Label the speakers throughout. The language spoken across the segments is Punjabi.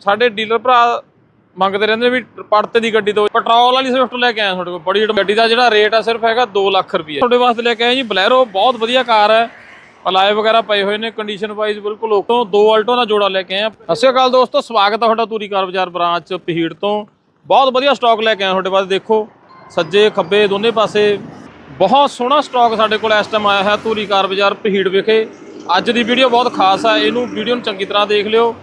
Speaker 1: ਸਾਡੇ ਡੀਲਰ ਭਰਾ ਮੰਗਦੇ ਰਹਿੰਦੇ ਨੇ ਵੀ ਪੜਤੇ ਦੀ ਗੱਡੀ ਤੋਂ। ਪੈਟਰੋਲ ਵਾਲੀ ਸਵਿਫਟ ਲੈ ਕੇ ਆਇਆ ਤੁਹਾਡੇ ਕੋਲ, ਬੜੀ ਗੱਡੀ ਦਾ ਜਿਹੜਾ ਰੇਟ ਆ ਸਿਰਫ ਹੈਗਾ 2 ਲੱਖ ਰੁਪਏ। ਤੁਹਾਡੇ ਵਾਸਤੇ ਲੈ ਕੇ ਆਇਆ ਜੀ, ਬਲੈਰੋ, ਬਹੁਤ ਵਧੀਆ ਕਾਰ ਹੈ। ਅਲਾਏ ਵਗੈਰਾ ਪਏ ਹੋਏ ਨੇ ਕੰਡੀਸ਼ਨ ਵਾਈਜ਼ ਬਿਲਕੁਲ ਓਕੇ। ਦੋ ਆਲਟੋ ਦਾ ਜੋੜਾ ਲੈ ਕੇ ਆਇਆ। ਸਤਿ ਸ਼੍ਰੀ ਅਕਾਲ ਦੋਸਤੋ, ਸਵਾਗਤ ਹੈ ਤੁਹਾਡਾ ਤੂਰੀ ਕਾਰ ਬਾਜ਼ਾਰ ਬ੍ਰਾਂਚ ਪਹੀੜ ਤੋਂ। ਬਹੁਤ ਵਧੀਆ ਸਟਾਕ ਲੈ ਕੇ ਆਇਆ ਤੁਹਾਡੇ ਵਾਸਤੇ, ਦੇਖੋ। ਸੱਜੇ, ਖੱਬੇ, ਦੋਨੇ ਪਾਸੇ ਬਹੁਤ ਸੋਹਣਾ ਸਟਾਕ ਸਾਡੇ ਕੋਲ ਇਸ ਟਾਈਮ ਆਇਆ ਹੈ ਧੂਰੀ ਕਾਰ ਬਾਜ਼ਾਰ ਪਹੀੜ ਵਿਖੇ। ਅੱਜ ਦੀ ਵੀਡੀਓ ਬਹੁਤ ਖਾਸ ਹੈ ਇਹਨੂੰ ਵੀਡੀਓ ਨੂੰ ਚੰਗੀ ਤਰ੍ਹਾਂ ਦੇਖ ਲਿਓ।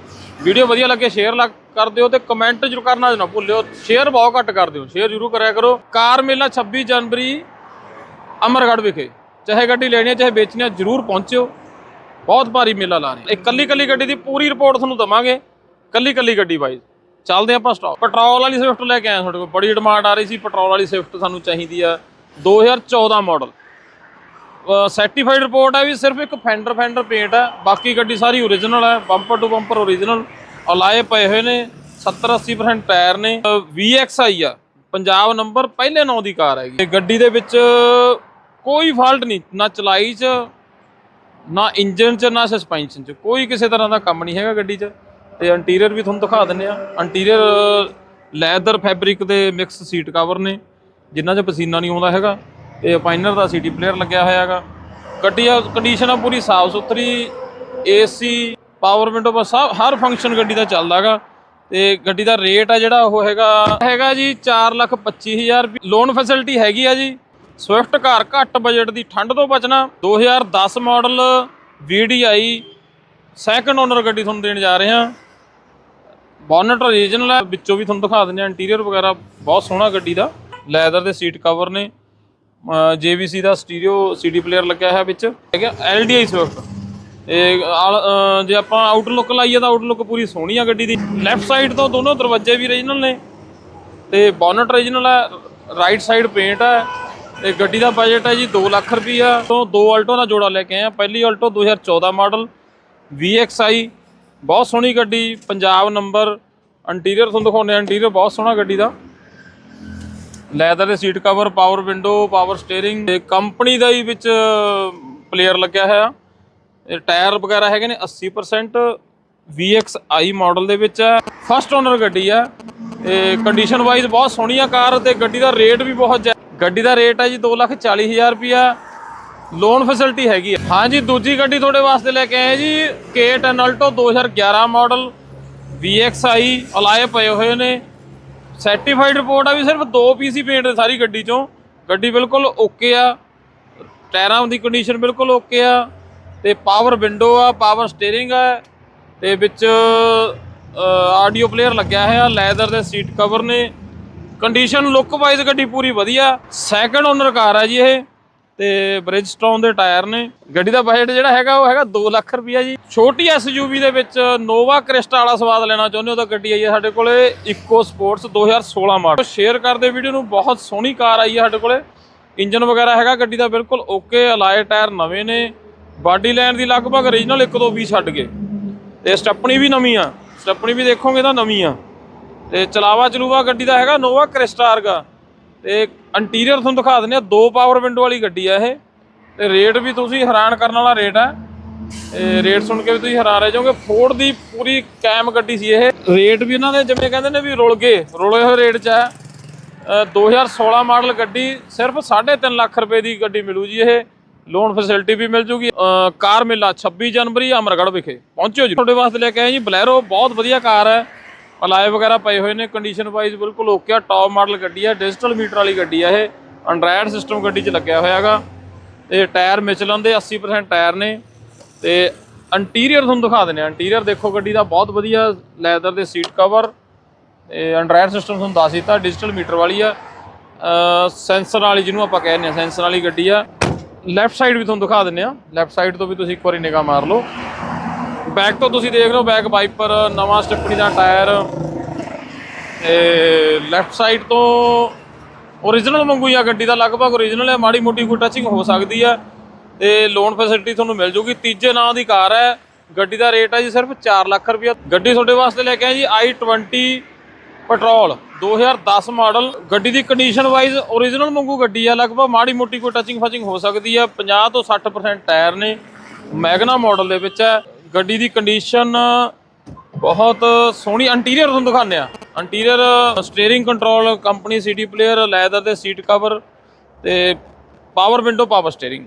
Speaker 1: ਵੀਡੀਓ ਵਧੀਆ ਲੱਗੇ ਸ਼ੇਅਰ ਕਰ ਦਿਓ ਤੇ ਕਮੈਂਟ ਜ਼ਰੂਰ ਕਰਨਾ ਨਾ ਭੁੱਲਿਓ। ਸ਼ੇਅਰ ਬਹੁਤ ਘੱਟ ਕਰ ਦਿਓ। ਸ਼ੇਅਰ ਜ਼ਰੂਰ ਕਰਿਆ ਕਰੋ। ਕਾਰ ਮੇਲਾ 26 ਜਨਵਰੀ, ਅਮਰਗੜ੍ਹ ਵਿਖੇ। ਚਾਹੇ ਗੱਡੀ ਲੈਣੀ ਹੈ, ਚਾਹੇ ਵੇਚਣੀ ਹੈ, ਜ਼ਰੂਰ ਪਹੁੰਚਿਓ। ਬਹੁਤ ਭਾਰੀ ਮੇਲਾ ਲਾ ਰਹੇ ਹਾਂ। ਇਹ ਕੱਲੀ ਕੱਲੀ ਗੱਡੀ ਦੀ ਪੂਰੀ ਰਿਪੋਰਟ ਤੁਹਾਨੂੰ ਦਵਾਂਗੇ। ਇਕੱਲੀ ਇਕੱਲੀ ਗੱਡੀ ਵਾਈਜ਼ ਚੱਲਦੇ ਆਪਾਂ ਸਟਾਕ ਪੈਟਰੋਲ ਵਾਲੀ ਸਵਿਫਟ ਲੈ ਕੇ ਆਏ ਤੁਹਾਡੇ ਕੋਲ। ਬੜੀ ਡਿਮਾਂਡ ਆ ਰਹੀ ਸੀ। ਪੈਟਰੋਲ ਵਾਲੀ ਸਵਿਫਟ ਸਾਨੂੰ ਚਾਹੀਦੀ ਆ। 2014 ਮਾਡਲ ਸਰਟੀਫਾਈਡ ਰਿਪੋਰਟ ਹੈ ਵੀ ਸਿਰਫ ਇੱਕ ਫੈਂਡਰ ਫੈਂਡਰ ਪੇਂਟ ਹੈ ਬਾਕੀ ਗੱਡੀ ਸਾਰੀ ਓਰੀਜਨਲ ਹੈ bumper to bumper original alloy ਪਏ ਹੋਏ ਨੇ 70 80% ਟਾਇਰ ਨੇ। ਅ, ਆਈ ਆ ਪੰਜਾਬ ਨੰਬਰ ਪਹਿਲੇ ਨੌ ਦੀ ਕਾਰ ਹੈਗੀ। ਇਹ ਗੱਡੀ ਦੇ ਵਿੱਚ ਕੋਈ ਫਾਲਟ ਨਹੀਂ ਨਾ ਚਲਾਈ 'ਚ ਨਾ ਇੰਜਨ 'ਚ ਨਾ ਸਸਪੈਂਸ਼ਨ 'ਚ। ਕੋਈ ਕਿਸੇ ਤਰ੍ਹਾਂ ਦਾ ਕੰਮ ਨਹੀਂ ਹੈਗਾ ਗੱਡੀ 'ਚ। ਤੇ ਇੰਟੀਰੀਅਰ ਵੀ ਤੁਹਾਨੂੰ ਦਿਖਾ ਦਿੰਨੇ ਆ। ਇੰਟੀਰੀਅਰ ਲੈਦਰ ਫੈਬਰਿਕ ਦੇ ਮਿਕਸ ਸੀਟ ਕਵਰ ਨੇ ਜਿਨ੍ਹਾਂ 'ਚ ਪਸੀਨਾ ਨਹੀਂ ਆਉਂਦਾ ਹੈਗਾ। ਤੇ ਅਪਾਈਨਰ ਦਾ ਸੀਟੀ ਪਲੇਅਰ ਲੱਗਿਆ ਹੋਇਆ ਹੈਗਾ ਗੱਡੀ ਆ ਕੰਡੀਸ਼ਨ ਆ ਪੂਰੀ ਸਾਫ਼ ਸੁਥਰੀ ਏਸੀ ਪਾਵਰ ਵਿੰਡੋ ਬਸ ਸਭ ਹਰ ਫੰਕਸ਼ਨ ਗੱਡੀ ਦਾ ਚੱਲਦਾ ਹੈਗਾ ਤੇ ਗੱਡੀ ਦਾ ਰੇਟ ਆ ਜਿਹੜਾ ਉਹ ਹੈਗਾ ਹੈਗਾ ਜੀ 425000 ਰੁਪਏ। ਲੋਨ ਫੈਸਿਲਿਟੀ ਹੈਗੀ ਆ ਜੀ। ਸਵਿਫਟ ਕਾਰ ਘੱਟ ਬਜਟ ਦੀ, ਠੰਡ ਤੋਂ ਬਚਣਾ। 2010 ਮਾਡਲ VDI ਸੈਕੰਡ ਓਨਰ ਗੱਡੀ ਤੁਹਾਨੂੰ ਦੇਣ ਜਾ ਰਹੇ ਹਾਂ ਬੋਨਟ ਓਰੀਜਨਲ ਹੈ ਵਿੱਚੋਂ ਵੀ ਤੁਹਾਨੂੰ ਦਿਖਾ ਦਿੰਦੇ ਆ ਇੰਟੀਰੀਅਰ ਵਗੈਰਾ, ਬਹੁਤ ਸੋਹਣਾ ਗੱਡੀ ਦਾ। ਲੈਦਰ ਦੇ ਸੀਟ ਕਵਰ ਨੇ। JVC ਦਾ ਸਟੀਰੀਓ CD ਪਲੇਅਰ ਲੱਗਿਆ ਹੋਇਆ ਵਿੱਚ। ਹੈਗਾ LDI ਸਵਿਫਟ ਇਹ ਆਲ- ਜੇ ਆਪਾਂ ਆਊਟਲੁੱਕ ਲਾਈਏ ਤਾਂ ਆਊਟਲੁੱਕ ਪੂਰੀ ਸੋਹਣੀ ਆ ਗੱਡੀ ਦੀ। ਲੈਫਟ ਸਾਈਡ ਤੋਂ ਦੋਨੋਂ ਦਰਵਾਜ਼ੇ ਵੀ ਓਰੀਜਨਲ ਨੇ। ਤੇ ਬੋਨਟ ਓਰੀਜਨਲ ਹੈ ਰਾਈਟ ਸਾਈਡ ਪੇਂਟ ਹੈ ਤੇ ਗੱਡੀ ਦਾ ਬਜਟ ਹੈ ਜੀ 2 ਲੱਖ ਰੁਪਈਆ। ਤੋਂ ਦੋ ਆਲਟੋ ਦਾ ਜੋੜਾ ਲੈ ਕੇ ਆਏ ਆ। ਪਹਿਲੀ ਆਲਟੋ 2014 ਮਾਡਲ VXI ਬਹੁਤ ਸੋਹਣੀ ਗੱਡੀ, ਪੰਜਾਬ ਨੰਬਰ ਇੰਟੀਰੀਅਰ ਤੁਹਾਨੂੰ ਦਿਖਾਉਂਦੇ ਆ ਇੰਟੀਰੀਅਰ ਬਹੁਤ ਸੋਹਣਾ ਗੱਡੀ ਦਾ। ਲੈਦਰ ਦੇ seat cover power window power steering ਤੇ ਕੰਪਨੀ ਦਾ ਹੀ ਵਿੱਚ ਪਲੇਅਰ ਲੱਗਿਆ ਹੋਇਆ। ਇਹ ਟਾਇਰ ਵਗੈਰਾ ਹੈਗੇ ਨੇ 80% VXI ਮਾਡਲ ਦੇ ਵਿੱਚ ਹੈ। ਫਸਟ ਓਨਰ ਗੱਡੀ ਹੈ। ਤੇ ਕੰਡੀਸ਼ਨ ਵਾਈਜ਼ ਬਹੁਤ ਸੋਹਣੀ ਆ ਕਾਰ ਤੇ ਗੱਡੀ ਦਾ ਰੇਟ ਵੀ ਬਹੁਤ ਜ਼ਿਆਦਾ ਗੱਡੀ ਦਾ ਰੇਟ ਹੈ ਜੀ 240000 ਰੁਪਿਆ ਲੋਨ ਫੈਸਿਲਿਟੀ ਹੈਗੀ ਹੈ ਹਾਂਜੀ ਦੂਜੀ ਗੱਡੀ ਤੁਹਾਡੇ ਵਾਸਤੇ ਲੈ ਕੇ ਆਏ ਜੀ। K10 Alto 2011 model VXI alloy ਪਏ ਹੋਏ ਨੇ। ਸਰਟੀਫਾਈਡ ਰਿਪੋਰਟ ਆ ਵੀ ਸਿਰਫ ਦੋ ਪੀਸੀ ਪੇਂਟ ਸਾਰੀ ਗੱਡੀ ਚੋਂ। ਗੱਡੀ ਬਿਲਕੁਲ ਓਕੇ ਆ। ਟਾਇਰਾਂ ਦੀ ਕੰਡੀਸ਼ਨ ਬਿਲਕੁਲ ਓਕੇ ਆ। ਤੇ ਪਾਵਰ ਵਿੰਡੋ ਆ ਪਾਵਰ ਸਟੀਅਰਿੰਗ ਆ। ਤੇ ਵਿੱਚ ਆਡੀਓ ਪਲੇਅਰ ਲੱਗਿਆ ਹੋਇਆ ਲੈਦਰ ਦੇ ਸੀਟ ਕਵਰ ਨੇ। ਕੰਡੀਸ਼ਨ ਲੁੱਕ ਵਾਈਜ਼ ਗੱਡੀ ਪੂਰੀ ਵਧੀਆ। ਸੈਕੰਡ ਓਨਰ ਕਾਰ ਆ ਜੀ ਇਹ। ਤੇ ਬ੍ਰਿਜਸਟੋਨ ਦੇ ਟਾਇਰ ਨੇ। ਗੱਡੀ ਦਾ ਬਜਟ ਜਿਹੜਾ ਹੈਗਾ, ਉਹ ਹੈਗਾ 2 ਲੱਖ ਰੁਪਇਆ ਜੀ। ਛੋਟੀ ਐਸਯੂਵੀ ਦੇ ਵਿੱਚ ਨੋਵਾ ਕ੍ਰਿਸਟਾ ਵਾਲਾ ਸਵਾਦ ਲੈਣਾ ਚਾਹੁੰਦੇ ਹੋ ਤਾਂ ਗੱਡੀ ਆਈ ਹੈ ਸਾਡੇ ਕੋਲੇ ਇਕੋ ਸਪੋਰਟਸ 2016 ਮਾਡਲ ਸ਼ੇਅਰ ਕਰਦੇ ਵੀਡੀਓ ਨੂੰ, ਬਹੁਤ ਸੋਹਣੀ ਕਾਰ ਆਈ ਹੈ ਸਾਡੇ ਕੋਲੇ। ਇੰਜਨ ਵਗੈਰਾ ਹੈਗਾ ਗੱਡੀ ਦਾ ਬਿਲਕੁਲ ਓਕੇ ਅਲਾਏ ਟਾਇਰ ਨਵੇਂ ਨੇ। ਬਾਡੀ ਲਾਈਨ ਦੀ ਲਗਭਗ ਓਰੀਜਨਲ ਇੱਕ ਤੋਂ ਵੀ ਛੱਡ ਕੇ ਤੇ ਸਟੱਪਣੀ ਵੀ ਨਵੀਂ ਆ। ਸਟੱਪਣੀ ਵੀ ਦੇਖੋਗੇ ਤਾਂ ਨਵੀਂ ਆ। ਤੇ ਚਲਾਵਾ ਚਲੂਵਾ ਗੱਡੀ ਦਾ ਹੈਗਾ ਨੋਵਾ ਕ੍ਰਿਸਟਾ ਵਰਗਾ। ਤੇ ਇੰਟੀਰੀਅਰ ਤੁਹਾਨੂੰ ਦਿਖਾ ਦਿੰਦੇ ਆ ਦੋ ਪਾਵਰ ਵਿੰਡੋ ਵਾਲੀ ਗੱਡੀ ਆ ਇਹ। ਤੇ ਰੇਟ ਵੀ ਤੁਸੀਂ ਹੈਰਾਨ ਕਰਨ ਵਾਲਾ ਰੇਟ ਆ। ਤੇ ਰੇਟ ਸੁਣ ਕੇ ਵੀ ਤੁਸੀਂ ਹੈਰਾਨ ਰਹਿ ਜਾਓਗੇ। ਫੋਰਡ ਦੀ ਪੂਰੀ ਕੈਮ ਗੱਡੀ ਸੀ ਇਹ। ਰੇਟ ਵੀ ਇਹਨਾਂ ਦੇ ਜਿਵੇਂ ਕਹਿੰਦੇ ਨੇ ਵੀ ਰੁਲ ਗਏ ਰੁਲੇ ਹੋਏ ਰੇਟ 'ਚ ਹੈ ਅ, 2016 ਮਾਡਲ ਗੱਡੀ ਸਿਰਫ 3.5 ਲੱਖ ਰੁਪਏ ਦੀ ਗੱਡੀ ਮਿਲੂ ਜੀ ਇਹ। ਲੋਨ ਫੈਸਿਲਿਟੀ ਵੀ ਮਿਲ ਜੂਗੀ। ਕਾਰ ਮੇਲਾ 26 ਜਨਵਰੀ ਅਮਰਗੜ੍ਹ ਵਿਖੇ। ਪਹੁੰਚਿਓ ਜੀ। ਤੁਹਾਡੇ ਵਾਸਤੇ ਲੈ ਕੇ ਆਏ ਜੀ। ਬਲੈਰੋ ਬਹੁਤ ਵਧੀਆ ਕਾਰ ਹੈ। ਅਲਾਏ ਵਗੈਰਾ ਪਏ ਹੋਏ ਨੇ ਕੰਡੀਸ਼ਨ ਵਾਈਜ਼ ਬਿਲਕੁਲ ਓਕੇ ਆ ਟੌਪ ਮਾਡਲ ਗੱਡੀ ਆ ਡਿਜੀਟਲ ਮੀਟਰ ਵਾਲੀ ਗੱਡੀ ਆ ਇਹ ਐਂਡਰਾਇਡ ਸਿਸਟਮ ਗੱਡੀ 'ਚ ਲੱਗਿਆ ਹੋਇਆ ਹੈਗਾ। ਤੇ ਟਾਇਰ ਮਿਚਲਨ ਦੇ 80% ਟਾਇਰ ਨੇ ਤੇ ਇੰਟੀਰੀਅਰ ਤੁਹਾਨੂੰ ਦਿਖਾ ਦਿੰਦੇ ਆ ਇੰਟੀਰੀਅਰ ਦੇਖੋ ਗੱਡੀ ਦਾ ਬਹੁਤ ਵਧੀਆ ਲੈਦਰ ਦੇ ਸੀਟ ਕਵਰ ਤੇ ਐਂਡਰਾਇਡ ਸਿਸਟਮ ਤੁਹਾਨੂੰ ਦੱਸ ਦਿੱਤਾ ਡਿਜੀਟਲ ਮੀਟਰ ਵਾਲੀ ਆ। ਸੈਂਸਰ ਵਾਲੀ ਜਿਹਨੂੰ ਆਪਾਂ ਕਹਿੰਦੇ ਆ ਸੈਂਸਰ ਵਾਲੀ ਗੱਡੀ ਆ। ਲੈਫਟ ਸਾਈਡ ਵੀ ਤੁਹਾਨੂੰ ਦਿਖਾ ਦਿੰਦੇ ਆ ਲੈਫਟ ਸਾਈਡ ਤੋਂ ਵੀ ਤੁਸੀਂ ਇੱਕ ਵਾਰੀ ਨਿਗਾਹ ਮਾਰ ਲਓ। ਬੈਕ ਤੋਂ ਤੁਸੀਂ ਦੇਖ ਰਹੇ ਹੋ ਬੈਕ ਵਾਈਪਰ, ਨਵਾਂ ਸਟੈਪਨੀ ਦਾ ਟਾਇਰ। ਤੇ ਲੈਫਟ ਸਾਈਡ ਤੋਂ ਓਰੀਜਨਲ ਵਾਂਗੂ ਹੀ ਆ ਗੱਡੀ ਦਾ, ਲਗਭਗ ਓਰੀਜਨਲ ਹੈ, ਮਾੜੀ ਮੋਟੀ ਕੋਈ ਟੱਚਿੰਗ ਹੋ ਸਕਦੀ ਹੈ। ਤੇ ਲੋਨ ਫੈਸਿਲਿਟੀ ਤੁਹਾਨੂੰ ਮਿਲ ਜੂਗੀ। ਤੀਜੇ ਨਾਂ ਦੀ ਕਾਰ ਹੈ, ਗੱਡੀ ਦਾ ਰੇਟ ਹੈ ਜੀ ਸਿਰਫ 4 ਲੱਖ ਰੁਪਏ ਗੱਡੀ ਤੁਹਾਡੇ ਵਾਸਤੇ ਲੈ ਕੇ ਆਏ ਜੀ i20 ਪੈਟਰੋਲ 2010 ਮਾਡਲ ਗੱਡੀ ਦੀ ਕੰਡੀਸ਼ਨ ਵਾਈਜ਼ ਓਰੀਜਨਲ ਵਾਂਗੂ ਗੱਡੀ ਆ, ਲਗਭਗ ਮਾੜੀ ਮੋਟੀ ਕੋਈ ਟੱਚਿੰਗ ਫਚਿੰਗ ਹੋ ਸਕਦੀ ਆ 50 ਤੋਂ 60% ਟਾਇਰ ਨੇ, ਮੈਗਨਾ ਮਾਡਲ ਦੇ ਵਿੱਚ ਹੈ। ਗੱਡੀ ਦੀ ਕੰਡੀਸ਼ਨ ਬਹੁਤ ਸੋਹਣੀ। ਇੰਟੀਰੀਅਰ ਤੁਹਾਨੂੰ ਦਿਖਾਉਂਦੇ ਆ interior steering control company CD player leather ਦੇ ਸੀਟ ਕਵਰ ਤੇ power window power steering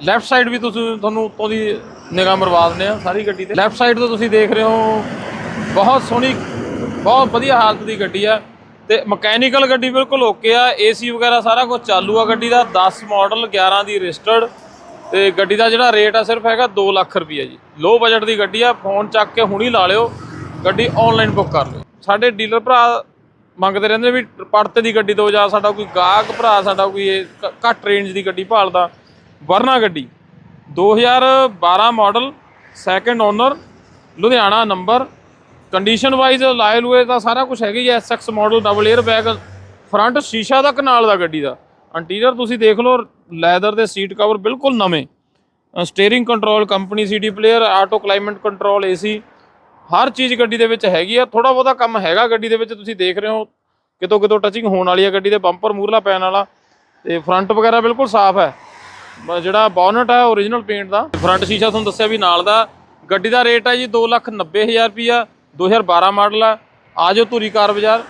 Speaker 1: left side ਵੀ ਤੁਸੀਂ, ਤੁਹਾਨੂੰ ਉੱਤੋਂ ਦੀ ਨਿਗਾਹ ਮਰਵਾ ਦਿੰਦੇ ਆ ਸਾਰੀ ਗੱਡੀ ਤੇ। ਲੈਫਟ ਸਾਈਡ ਤੋਂ ਤੁਸੀਂ ਦੇਖ ਰਹੇ ਹੋ, ਬਹੁਤ ਸੋਹਣੀ, ਬਹੁਤ ਵਧੀਆ ਹਾਲਤ ਦੀ ਗੱਡੀ ਆ। ਤੇ ਮਕੈਨੀਕਲ ਗੱਡੀ ਬਿਲਕੁਲ ਓਕੇ ਆ। ਏਸੀ ਵਗੈਰਾ ਸਾਰਾ ਕੁਝ ਚਾਲੂ ਆ ਗੱਡੀ ਦਾ। 10 ਮਾਡਲ 11 ਦੀ ਰਜਿਸਟਰਡ ਤੇ ਗੱਡੀ ਦਾ ਜਿਹੜਾ ਰੇਟ ਆ ਸਿਰਫ ਹੈਗਾ 2 ਲੱਖ ਰੁਪਈਆ ਜੀ। ਲੋ ਬਜਟ ਦੀ ਗੱਡੀ ਆ ਫੋਨ ਚੱਕ ਕੇ ਹੁਣੀ ਲਾ ਲਿਓ, ਗੱਡੀ ਆਨਲਾਈਨ ਬੁੱਕ ਕਰ ਲਿਓ। ਸਾਡੇ ਡੀਲਰ ਭਰਾ ਮੰਗਦੇ ਰਹਿੰਦੇ ਵੀ ਪੜਤੇ ਦੀ ਗੱਡੀ ਦਿਓ ਜਾਂ ਸਾਡਾ ਕੋਈ ਗਾਹਕ ਭਰਾ, ਸਾਡਾ ਕੋਈ ਘ- ਘੱਟ ਰੇਂਜ ਦੀ ਗੱਡੀ ਭਾਲਦਾ। ਵਰਨਾ ਗੱਡੀ 2012 model second owner Ludhiana number condition wise ਲਾਏ ਲੂਏ ਦਾ ਸਾਰਾ ਕੁਝ ਹੈਗਾ ਹੀ SX model double air bag front ਸ਼ੀਸ਼ਾ ਦਾ ਕਨਾਲ ਦਾ ਗੱਡੀ ਦਾ। ਇੰਟੀਰੀਅਰ ਤੁਸੀਂ ਦੇਖ ਲਓ ਲੈਦਰ ਦੇ ਸੀਟ ਕਵਰ ਬਿਲਕੁਲ ਨਵੇਂ। Steering control company CD player auto climate control AC ਹਰ ਚੀਜ਼ ਗੱਡੀ ਦੇ ਵਿੱਚ ਹੈਗੀ ਆ। ਥੋੜਾ ਬਹੁਤਾ ਕੰਮ ਹੈਗਾ ਗੱਡੀ ਦੇ ਵਿੱਚ, ਤੁਸੀਂ ਦੇਖ ਰਹੇ ਹੋ, ਕਿਤੋਂ ਕਿਤੋਂ ਟੱਚਿੰਗ ਹੋਣ ਵਾਲੀ ਆ ਗੱਡੀ ਦੇ ਬੰਪਰ ਮੂਰਲਾ ਪੈਣ ਵਾਲਾ। ਤੇ ਫਰੰਟ ਵਗੈਰਾ ਬਿਲਕੁਲ ਸਾਫ਼ ਹੈ। ਜਿਹੜਾ ਬੋਨਟ ਹੈ ਓਰੀਜਨਲ ਪੇਂਟ ਦਾ। ਫਰੰਟ ਸ਼ੀਸ਼ਾ ਤੁਹਾਨੂੰ ਦੱਸਿਆ ਵੀ ਨਾਲ ਦਾ। ਗੱਡੀ ਦਾ ਰੇਟ ਹੈ ਜੀ 290000 ਰੁਪਿਆ 2012 ਮਾਡਲ ਆ। ਆਜੋ ਧੂਰੀ ਕਾਰ ਬਾਜ਼ਾਰ।